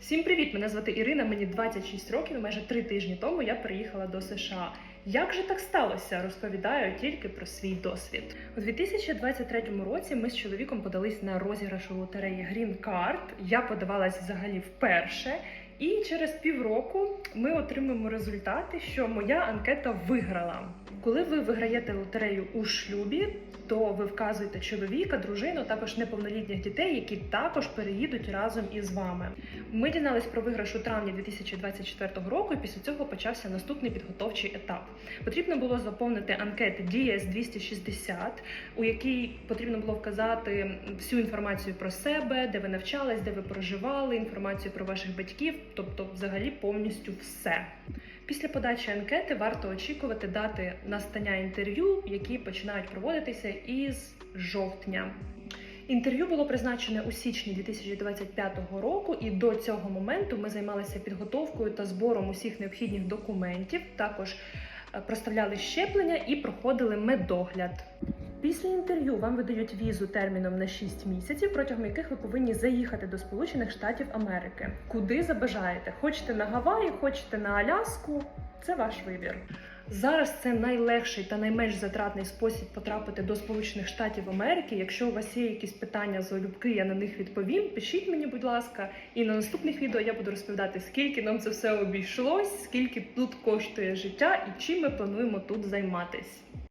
Всім привіт! Мене звати Ірина. Мені 26 років. Майже три тижні тому я приїхала до США. Як же так сталося? Розповідаю тільки про свій досвід. У 2023 році ми з чоловіком подались на розіграш у лотереї Green Card. Я подавалась взагалі вперше. І через півроку ми отримаємо результати, що моя анкета виграла. Коли ви виграєте лотерею у шлюбі, то ви вказуєте чоловіка, дружину, також неповнолітніх дітей, які також переїдуть разом із вами. Ми дізнались про виграш у травні 2024 року, і після цього почався наступний підготовчий етап. Потрібно було заповнити анкети DS 260, у якій потрібно було вказати всю інформацію про себе, де ви навчались, де ви проживали, інформацію про ваших батьків, тобто, взагалі, повністю все. Після подачі анкети варто очікувати дати настання інтерв'ю, які починають проводитися із жовтня. Інтерв'ю було призначене у січні 2025 року, і до цього моменту ми займалися підготовкою та збором усіх необхідних документів. Також е, проставляли щеплення і проходили медогляд. Після інтерв'ю вам видають візу терміном на 6 місяців, протягом яких ви повинні заїхати до Сполучених Штатів Америки. Куди забажаєте? Хочете на Гаваї, хочете на Аляску? Це ваш вибір. Зараз це найлегший та найменш затратний спосіб потрапити до Сполучених Штатів Америки. Якщо у вас є якісь питання залюбки, я на них відповім. Пишіть мені, будь ласка, і на наступних відео я буду розповідати, скільки нам це все обійшлось, скільки тут коштує життя і чим ми плануємо тут займатись.